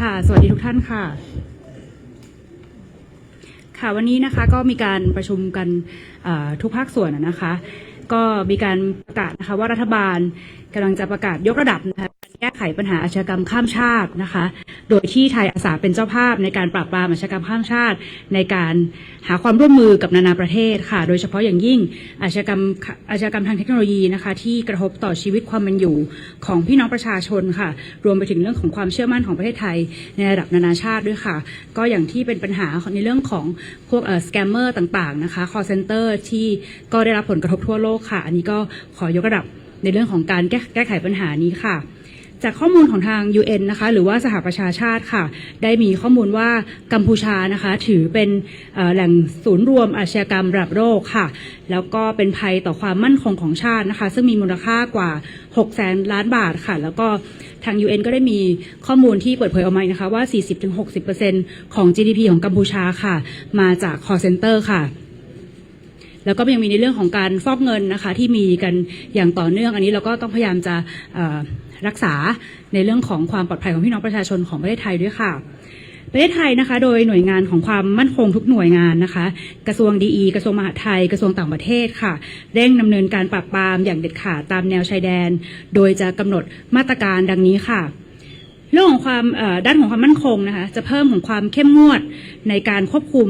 ค่ะ สวัสดีทุกท่านค่ะ ค่ะวันนี้นะคะก็มีการประชุมกันทุกภาคส่วนนะคะ ก็มีการประกาศนะคะว่ารัฐบาลกำลังจะประกาศยกระดับนะคะ ไขปัญหาอาชญากรรมข้ามชาตินะคะ โดยที่ไทยอาสาเป็นเจ้าภาพในการปราบปรามอาชญากรรมข้ามชาติ ในการหาความร่วมมือกับนานาประเทศค่ะ โดยเฉพาะอย่างยิ่งอาชญากรรมอาชญากรรมทางเทคโนโลยีนะคะ ที่กระทบต่อชีวิตความเป็นอยู่ของพี่น้องประชาชนค่ะ รวมไปถึงเรื่องของความเชื่อมั่นของประเทศไทย ในระดับนานาชาติด้วยค่ะ ก็อย่างที่เป็นปัญหาในเรื่องของพวกสแกมเมอร์ต่างๆนะคะ call center ที่ก็ได้รับผลกระทบทั่วโลกค่ะ อันนี้ก็ขอยกระดับในเรื่องของการแก้แก้ไขปัญหานี้ค่ะ จากข้อมูลของทาง UN นะคะหรือว่าสหประชาชาติค่ะ ได้มีข้อมูลว่ากัมพูชานะคะถือเป็นแหล่งศูนย์รวมอาชญากรรมระดับโลกค่ะ แล้วก็เป็นภัยต่อความมั่นคงของชาตินะคะ ซึ่งมีมูลค่ากว่า6แสนล้านบาทค่ะ แล้วก็ทาง UN ก็ได้มีข้อมูลที่เปิดเผยออกมานะคะว่า 40-60%ของ GDP ของกัมพูชาค่ะ มาจาก call center ค่ะแล้วก็ยังมีในเรื่องของการฟอกเงินนะคะที่มีกันอย่างต่อเนื่อง อันนี้เราก็ต้องพยายามจะ รักษาในเรื่องของความปลอดภัยของพี่น้องประชาชนของประเทศไทยด้วยค่ะ ประเทศไทยนะคะ โดยหน่วยงานของความมั่นคงทุกหน่วยงานนะคะ กระทรวงดีกระทรวงมหาดไทย กระทรวงต่างประเทศค่ะ เร่งดำเนินการปราบปรามอย่างเด็ดขาดตามแนวชายแดน โดยจะกำหนดมาตรการดังนี้ค่ะ เรื่องของความด้านของความมั่นคงนะคะจะเพิ่มของความเข้มงวดในการควบคุม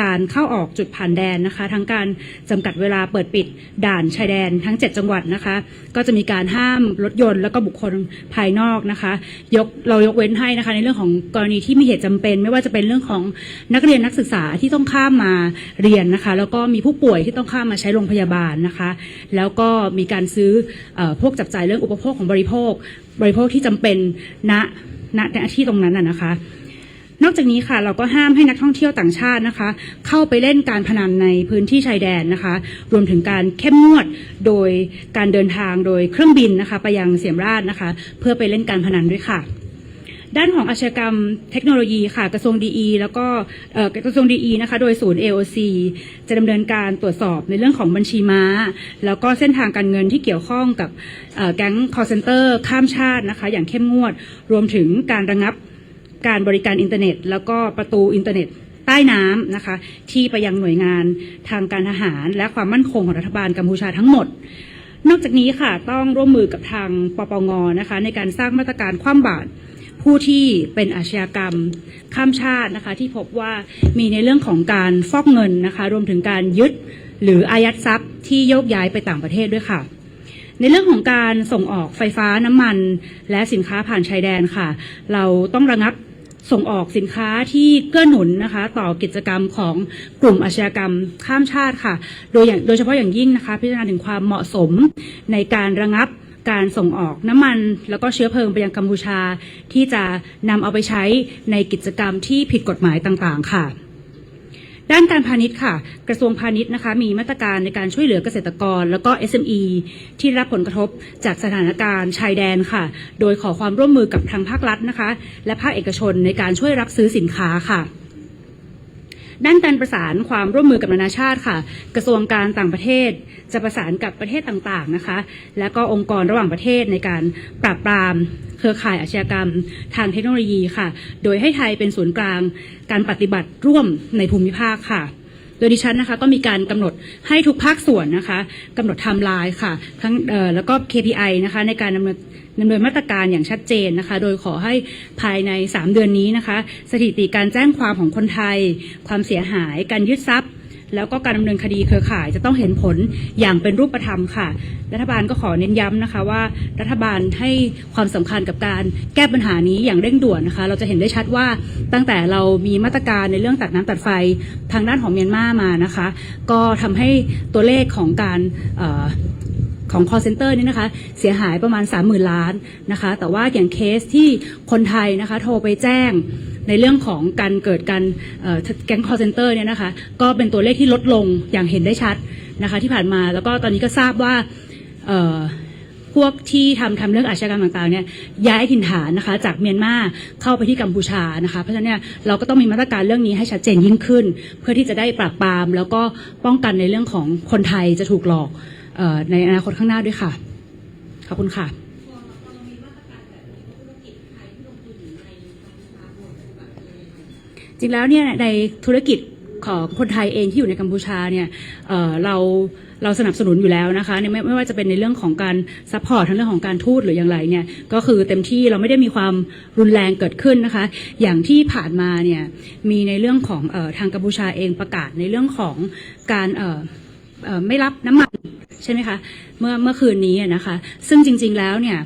การเข้าออกจุดผ่านแดนนะคะทั้งการจำกัดเวลาเปิดปิดด่านชายแดนทั้ง 7 จังหวัดนะคะ ก็จะมีการห้ามรถยนต์ แล้วก็บุคคลภายนอกนะคะยกเรายกเว้นให้นะคะในเรื่องของกรณีที่มีเหตุจำเป็น ไม่ว่าจะเป็นเรื่องของนักเรียนนักศึกษาที่ต้องข้ามมาเรียนนะคะ แล้วก็มีผู้ป่วยที่ต้องข้ามมาใช้โรงพยาบาลนะคะ แล้วก็มีการซื้ออพวกจับจ่ายเรื่องอุปโภคของบริโภค บริโภคที่จำเป็นณณณที่ตรงนั้นนะนะคะ นอกจากนี้ค่ะเราก็ห้ามให้นักท่องเที่ยวต่างชาตินะคะ เข้าไปเล่นการพนันในพื้นที่ชายแดนนะคะ รวมถึงการเข้มงวดโดยการเดินทางโดยเครื่องบินนะคะ ไปยังเสียมราชนะคะ เพื่อไปเล่นการพนันด้วยค่ะ ด้านของอาชญากรรมเทคโนโลยีค่ะกระทรวงดีแล้วก็กระทรวงดีนะคะโดยศูนย์ AOC จะดำเนินการตรวจสอบในเรื่องของบัญชีม้า แล้วก็เส้นทางการเงินที่เกี่ยวข้องกับแก๊ง call center ข้ามชาตินะคะอย่างเข้มงวดรวมถึงการระงับการบริการอินเทอร์เน็ต แล้วก็ประตูอินเทอร์เน็ตใต้น้ำนะคะ ที่ไปยังหน่วยงานทางการทหาร และความมั่นคงของรัฐบาลกัมพูชาทั้งหมด นอกจากนี้ค่ะต้องร่วมมือกับทางปปงนะคะในการสร้างมาตรการคว่ำบาตร ผู้ที่เป็นอาชญากรรมข้ามชาตินะคะ ที่พบว่ามีในเรื่องของการฟอกเงินนะคะ รวมถึงการยึดหรืออายัดทรัพย์ที่โยกย้ายไปต่างประเทศด้วยค่ะ ในเรื่องของการส่งออกไฟฟ้าน้ำมัน และสินค้าผ่านชายแดนค่ะ เราต้องระงับส่งออกสินค้าที่เกื้อหนุนนะคะ ต่อกิจกรรมของกลุ่มอาชญากรรมข้ามชาติค่ะ โดยอย่างโดยเฉพาะอย่างยิ่งนะคะ พิจารณาถึงความเหมาะสมในการระงับ การส่งออกน้ำมัน แล้วก็เชื้อเพลิงไปยังกัมพูชา ที่จะนำเอาไปใช้ในกิจกรรมที่ผิดกฎหมายต่างๆ ค่ะด้านการพาณิชย์ค่ะ กระทรวงพาณิชย์นะคะ มีมาตรการในการช่วยเหลือเกษตรกร แล้วก็ SME ที่รับผลกระทบจากสถานการณ์ชายแดนค่ะ โดยขอความร่วมมือกับทางภาครัฐนะคะ และภาคเอกชนในการช่วยรับซื้อสินค้าค่ะ ด้านการประสานความร่วมมือกับนานาชาติค่ะ กระทรวงการต่างประเทศ จะประสานกับประเทศต่างๆนะคะ และก็องค์กรระหว่างประเทศในการปราบปรามเครือข่ายอาชญากรรม ทางเทคโนโลยีค่ะ โดยให้ไทยเป็นศูนย์กลาง การปฏิบัติร่วมในภูมิภาคค่ะ โดยดิฉันนะคะก็มีการกำหนดให้ทุกภาคส่วนนะคะกำหนดไทม์ไลน์ค่ะทั้งเอ่อแล้วก็ KPI นะคะในการดำเนิน ดำเนินมาตรการอย่างชัดเจนนะคะ โดยขอให้ภายใน 3 เดือนนี้นะคะ สถิติการแจ้งความของคนไทย ความเสียหาย การยึดทรัพย์ แล้วก็การดำเนินคดีเครือข่ายจะต้องเห็นผลอย่างเป็นรูปธรรมค่ะ รัฐบาลก็ขอเน้นย้ำนะคะว่า รัฐบาลให้ความสำคัญกับการแก้ปัญหานี้อย่างเร่งด่วนนะคะ เราจะเห็นได้ชัดว่าตั้งแต่เรามีมาตรการในเรื่องตัดน้ำตัดไฟทางด้านของเมียนมามานะคะ ก็ทำให้ตัวเลขของการ ของ call center นี่นะคะ เสียหายประมาณ 30,000 ล้านนะคะ แต่ว่าอย่างเคสที่คนไทยนะคะโทรไปแจ้งในเรื่องของการเกิดการแก๊ง call center เนี่ยนะคะ ก็เป็นตัวเลขที่ลดลงอย่างเห็นได้ชัดนะคะที่ผ่านมาแล้วก็ตอนนี้ก็ทราบว่าพวกที่ทำทำเรื่องอาชญากรรมต่างๆเนี่ยย้ายถิ่นฐานนะคะ จากเมียนมาเข้าไปที่กัมพูชานะคะเพราะฉะนั้นเนี่ยเราก็ต้องมีมาตรการเรื่องนี้ให้ชัดเจนยิ่งขึ้น เพื่อที่จะได้ปราบปราม แล้วก็ป้องกันในเรื่องของคนไทยจะถูกหลอก ในอนาคตข้างหน้าด้วยค่ะ ขอบคุณค่ะจริงแล้วเนี่ยในธุรกิจของคนไทยเองที่อยู่ในกัมพูชาเนี่ยเเราเราสนับสนุนอยู่แล้วนะคะไม่ไม่ว่าจะเป็นในเรื่องของการซัพพอร์ตทั้งเรื่องของการทูตหรืออย่างไรเนี่ยก็คือเต็มที่เราไม่ได้มีความรุนแรงเกิดขึ้นนะคะ อย่างที่ผ่านมาเนี่ยมีในเรื่องของออทางกัมพูชาเองประกาศในเรื่องของการไม่รับน้ำมัน ใช่ไหมคะเมื่อเมื่อคืนนี้นะคะ ซึ่งจริง ๆแล้วเนี่ย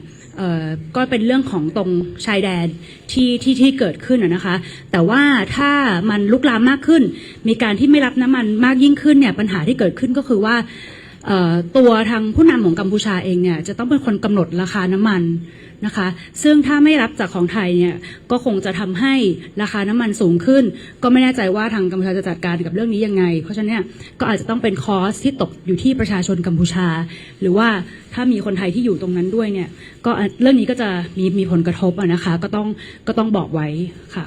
ก็เป็นเรื่องของตรงชายแดนที่ที่ที่เกิดขึ้นนะคะ แต่ว่าถ้ามันลุกลามมากขึ้น มีการที่ไม่รับน้ำมันมากยิ่งขึ้นเนี่ยปัญหาที่เกิดขึ้นก็คือว่า ตัวทางผู้นำของกัมพูชาเองเนี่ยจะต้องเป็นคนกำหนดราคาน้ำมันนะคะ ซึ่งถ้าไม่รับจากของไทยเนี่ยก็คงจะทำให้ราคาน้ำมันสูงขึ้น ก็ไม่แน่ใจว่าทางกัมพูชาจะจัดการกับเรื่องนี้ยังไง เพราะฉะนั้นเนี่ยก็อาจจะต้องเป็นคอสที่ตกอยู่ที่ประชาชนกัมพูชา หรือว่าถ้ามีคนไทยที่อยู่ตรงนั้นด้วยเนี่ยก็เรื่องนี้ก็จะมีมีผลกระทบะนะคะก็ต้องก็ต้องบอกไว้ค่ะ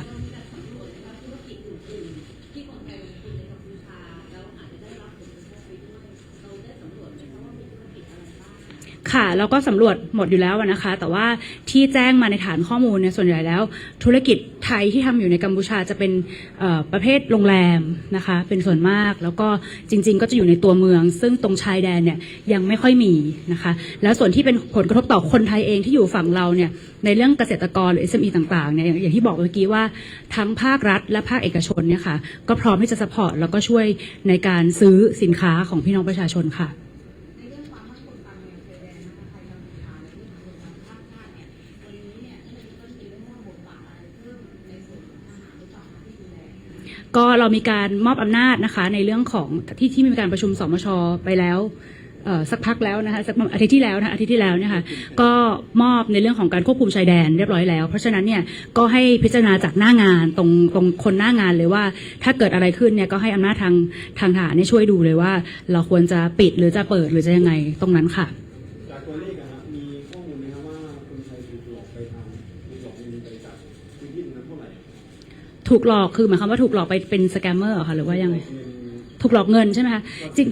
ค่ะ เราก็สำรวจหมดอยู่แล้วนะคะ แต่ว่าที่แจ้งมาในฐานข้อมูลเนี่ยส่วนใหญ่แล้ว ธุรกิจไทยที่ทำอยู่ในกัมพูชาจะเป็นประเภทโรงแรมนะคะ เป็นส่วนมากแล้วก็จริง ๆ ก็จะอยู่ในตัวเมือง ซึ่งตรงชายแดนเนี่ยยังไม่ค่อยมีนะคะ แล้วส่วนที่เป็นผลกระทบต่อคนไทยเองที่อยู่ฝั่งเราเนี่ยในเรื่องเกษตรกรหรือ SME ต่างๆเนี่ยอย่างที่บอกเมื่อกี้ว่าทั้งภาครัฐและภาคเอกชนเนี่ยค่ะก็พร้อมที่จะสปอร์ตแล้วก็ช่วยในการซื้อสินค้าของพี่น้องประชาชนค่ะ ก็เรามีการมอบอำนาจนะคะ ในเรื่องของที่ที่มีการประชุมสมชไปแล้วสักพักแล้วนะคะสักอาทิตย์ที่แล้วนะคะอาทิตย์ที่แล้วเนี่ยค่ะก็มอบในเรื่องของการควบคุมชายแดนเรียบร้อยแล้ว เพราะฉะนั้นเนี่ยก็ให้พิจารณาจากหน้างานตรงตรงคนหน้างานเลยว่า ถ้าเกิดอะไรขึ้นเนี่ยก็ให้อำนาจทางทางทหารเนี่ยช่วยดูเลยว่า เราควรจะปิดหรือจะเปิดหรือจะยังไงตรงนั้นค่ะ ถูกหลอกคือหมายความว่าถูกหลอกไปเป็นสแกมเมอร์เหรอคะหรือว่ายังไงเงินถูกหลอกเงินใช่ไหมคะจริง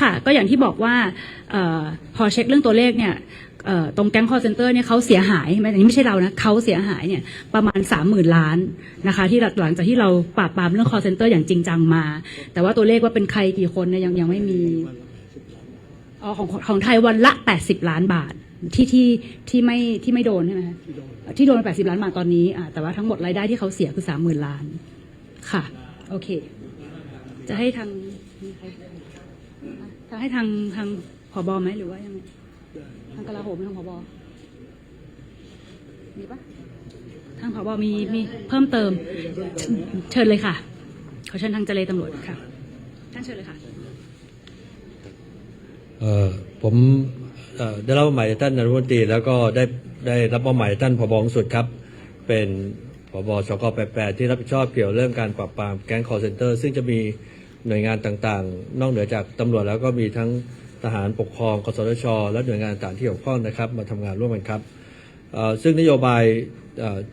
ค่ะ ก็อย่างที่บอกว่าเออพอเช็คเรื่องตัวเลขเนี่ยเอ่อตรงแก๊งคอร์เซนเตอร์เนี่ยเขาเสียหายไม่อันนี้ไม่ใช่เรานะเขาเสียหายเนี่ยประมาณสามหมื่นล้านนะคะ ที่หลังจากที่เราปราบปรามเรื่องคอร์เซนเตอร์อย่างจริงจังมา แต่ว่าตัวเลขว่าเป็นใครกี่คนเนี่ยยังยังไม่มีอ๋อของของไทยวันละแปดสิบล้านบาท ที่ที่ที่ไม่ที่ไม่โดนใช่ไหมคะที่โดนแปดสิบล้านบาทตอนนี้อ่าแต่ว่าทั้งหมดรายได้ที่เขาเสียคือสามหมื่นล้าน ค่ะ โอเค จะให้ทางจะให้ทางทางผบไหมหรือว่ายังไงทางกลาโหมทางผบมีปะทางผบมีมีเพิ่มเติม เชิญเลยค่ะ ขอเชิญทางเจเลตำรวจค่ะ ท่านเชิญเลยค่ะ เออผม ได้รับมอบหมายจากท่านนายรัฐมนตรีแล้วก็ได้ได้รับมอบหมายจากท่านผบสุดครับ เป็นผบสกปแปดที่รับผิดชอบเกี่ยวเรื่องการปราบปรามแก๊งคอร์เซนเตอร์ซึ่งจะมีหน่วยงานต่างๆ นอกเหนือจากตำรวจแล้วก็มีทั้งทหารปกครองกสทช และหน่วยงานต่างๆที่เกี่ยวข้องนะครับ มาทำงานร่วมกันครับซึ่งนโยบาย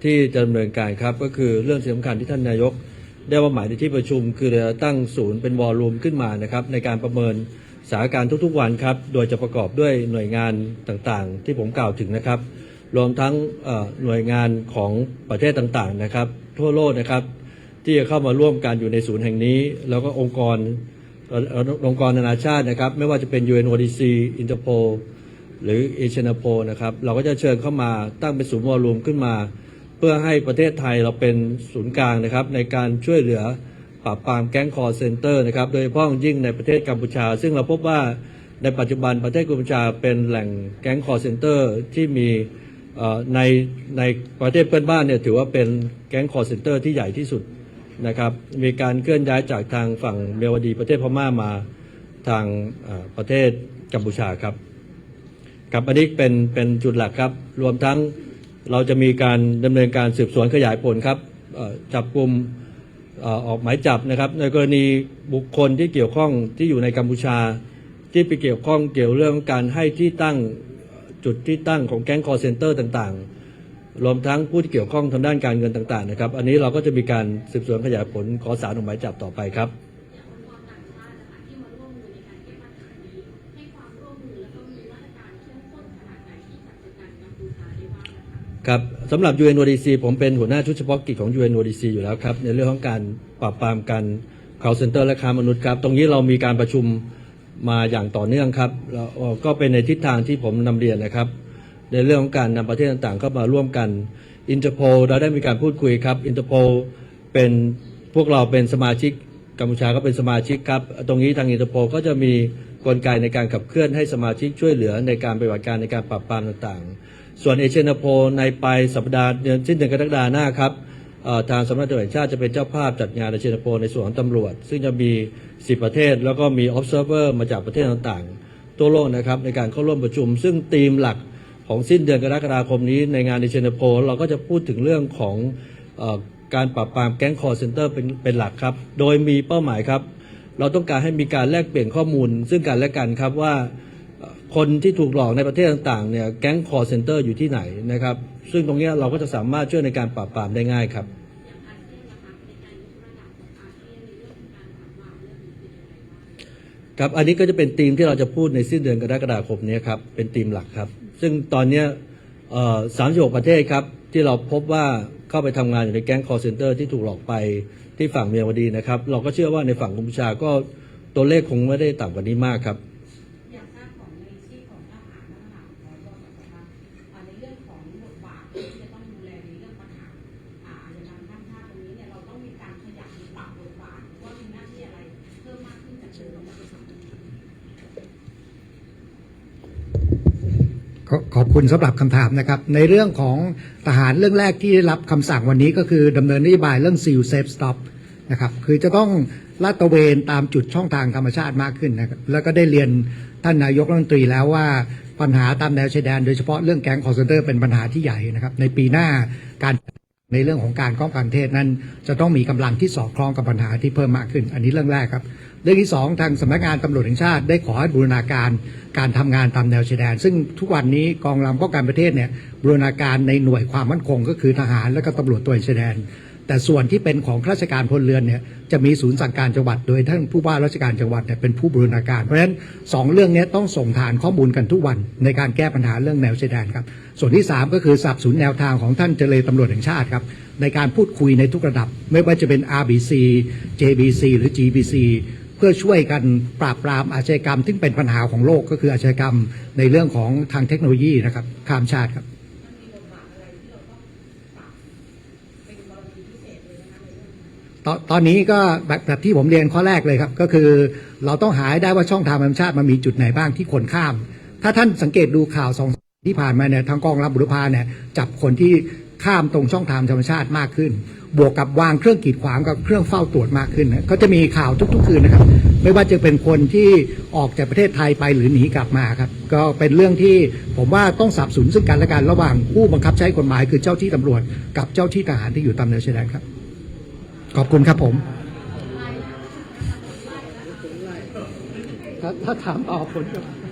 ที่จะดำเนินการครับ ก็คือเรื่องสำคัญที่ท่านนายก ได้มอบหมายในที่ประชุม คือจะตั้งศูนย์เป็นวอลลุ่มขึ้นมานะครับในการประเมิน สถานการณ์ทุกๆวันครับ โดยจะประกอบด้วยหน่วยงานต่างๆ ที่ผมกล่าวถึงนะครับ รวมทั้งหน่วยงานของประเทศต่างๆนะครับ ทั่วโลกนะครับ ที่จะเข้ามาร่วมกันอยู่ในศูนย์แห่งนี้ แล้วก็องค์กรเอ่อองค์กรนานาชาตินะครับ ไม่ว่าจะเป็น UNODC Interpol หรือเอเชียนาโพนะครับ เราก็จะเชิญเข้ามาตั้งเป็นศูนย์วอลลุ่มขึ้นมา เพื่อให้ประเทศไทยเราเป็นศูนย์กลางนะครับ ในการช่วยเหลือ ปราบปรามแก๊งคอร์เซนเตอร์นะครับโดยเฉพาะองยิ่งในประเทศกัมพูชา ซึ่งเราพบว่าในปัจจุบันประเทศกัมพูชาเป็นแหล่งแก๊งคอร์เซนเตอร์ที่มีในในประเทศเพื่อนบ้านเนี่ยถือว่าเป็นแก๊งคอร์เซนเตอร์ที่ใหญ่ที่สุดนะครับมีการเคลื่อนย้ายจากทางฝั่งเมียวดีประเทศพม่ามาทางประเทศกัมพูชาครับครับอันนี้เป็นเป็นจุดหลักครับ รวมทั้งเราจะมีการดำเนินการสืบสวนขยายผลครับจับกลุ่ม ออกหมายจับนะครับ ในกรณีบุคคลที่เกี่ยวข้องที่อยู่ในกัมพูชา ที่ไปเกี่ยวข้องเกี่ยวเรื่องการให้ที่ตั้งจุดที่ตั้งของแก๊งคอร์เซนเตอร์ต่างๆ รวมทั้งผู้ที่เกี่ยวข้องทางด้านการเงินต่างๆนะครับ อันนี้เราก็จะมีการสืบสวนขยายผลขอสารออกหมายจับต่อไปครับ ครับสำหรับ UNODC ผมเป็นหัวหน้าชุดเฉพาะกิจของ UNODC อยู่แล้วครับในเรื่องของการปราบปรามการ call center และค้ามนุษย์ครับ ตรงนี้เรามีการประชุมมาอย่างต่อเนื่องครับแล้วก็เป็นในทิศทางที่ผมนำเรียนนะครับ ในเรื่องของการนำประเทศต่างๆ เข้ามาร่วมกันอินเตอร์โพเราได้มีการพูดคุยครับอินเตอร์โพเป็นพวกเราเป็นสมาชิกกัมพูชาก็เป็นสมาชิกครับ ตรงนี้ทางอินเตอร์โพก็จะมีกลไกในการขับเคลื่อนให้สมาชิกช่วยเหลือในการปฏิบัติการในการปราบปรามต่างๆ ส่วนเอเชียนาโพในปลายสัปดาห์เดือนสิ้นเดือนกรกฎาหน้าครับทางสำนักตำรวจแห่งชาติจะเป็นเจ้าภาพจัดงานเอเชียนาโพในส่วนของตำรวจ ซึ่งจะมี 10 ประเทศ แล้วก็มี observer มาจากประเทศต่างๆทั่วโลกนะครับในการเข้าร่วมประชุม ซึ่งธีมหลักของสิ้นเดือนกรกฎาคมนี้ในงานเอเชียนาโพเราก็จะพูดถึงเรื่องของอการปราบปรามแก๊งคอร์เซนเตอร์เป็นเป็นหลักครับ โดยมีเป้าหมายครับ เราต้องการให้มีการแลกเปลี่ยนข้อมูล ซึ่งกันและกันครับว่า คนที่ถูกหลอกในประเทศต่างๆเนี่ยแก๊งคอร์เซนเตอร์อยู่ที่ไหนนะครับซึ่งตรงนี้เราก็จะสามารถช่วยในการปราบปรามได้ง่ายครับครับอันนี้ก็จะเป็นธีมที่เราจะพูดในสิ้นเดือนกรกฎาคมนี้ครับเป็นธีมหลักครับ ซึ่งตอนนี้สามสิบหกประเทศครับที่เราพบว่าเข้าไปทำงานอยู่ในแก๊งคอร์เซนเตอร์ที่ถูกหลอกไปที่ฝั่งเมียวดีนะครับ เราก็เชื่อว่าในฝั่งกัมพูชาก็ตัวเลขคงไม่ได้ต่ำกว่านี้มากครับ คุณสำหรับคำถามนะครับ ในเรื่องของทหารเรื่องแรกที่ได้รับคำสั่งวันนี้ก็คือดำเนินนโยบายเรื่อง Seal Safe Stop นะครับคือจะต้องลาดตระเวนตามจุดช่องทางธรรมชาติมากขึ้นนะครับแล้วก็ได้เรียนท่านนายกรัฐมนตรีแล้วว่าปัญหาตามแนวชายแดน โดยเฉพาะเรื่องแก๊งคอร์เซนเตอร์เป็นปัญหาที่ใหญ่นะครับในปีหน้าการในเรื่องของการป้องกันปรเทศนั้น จะต้องมีกำลังที่สอดคล้องกับปัญหาที่เพิ่มมากขึ้น อันนี้เรื่องแรกครับ เรื่องที่สองทางสำนักงานตำรวจแห่งชาติได้ขอให้บูรณาการการทำงานตามแนวชายแดน ซึ่งทุกวันนี้กองรำป้องกันประเทศเนี่ยบูรณาการในหน่วยความมั่นคง ก็คือทหารและก็ตำรวจตัวชายแดน แต่ส่วนที่เป็นของข้าราชการพลเรือนเนี่ยจะมีศูนย์สั่งการจังหวัดโดยท่านผู้ว่าราชการจังหวัดเนี่ยเป็นผู้บูรณาการ เพราะฉะนั้นสองเรื่องนี้ต้องส่งฐานข้อมูลกันทุกวันในการแก้ปัญหาเรื่องแนวชายแดนครับส่วนที่ 3 ก็คือสับสนแนวทางของท่านเจเลตำรวจแห่งชาติครับในการพูดคุยในทุกระดับ ไม่ว่าจะเป็น RBC JBC หรือ GBC พื่อช่วยกันปราบปรามอาชญากรรมซึ่งเป็นปัญหาของโลกก็คืออาชญากรรมในเรื่องของทางเทคโนโลยีนะครับข้ามชาติครับตอนตอนนี้ก็แบบแบบที่ผมเรียนข้อแรกเลยครับ ก็คือเราต้องหาได้ว่าช่องทางธรรมชาติมันมีจุดไหนบ้างที่คนข้าม ถ้าท่านสังเกตดูข่าวสองที่ผ่านมาเนี่ยทางกองรับบุรพาเนี่ยจับคนที่ ข้ามตรงช่องทางธรรมชาติมากขึ้น บวกกับวางเครื่องกีดขวางกับเครื่องเฝ้าตรวจมากขึ้นนะก็จะมีข่าวทุกๆคืนนะครับ ไม่ว่าจะเป็นคนที่ออกจากประเทศไทยไปหรือหนีกลับมาครับ ก็เป็นเรื่องที่ผมว่าต้องสับสนซึ่งกันและกันระหว่างผู้บังคับใช้กฎหมายคือเจ้าที่ตำรวจ กับเจ้าที่ทหารที่อยู่ตามแนวชายแดนครับ ขอบคุณครับผมถ้าถ้าถามต่อผลจะ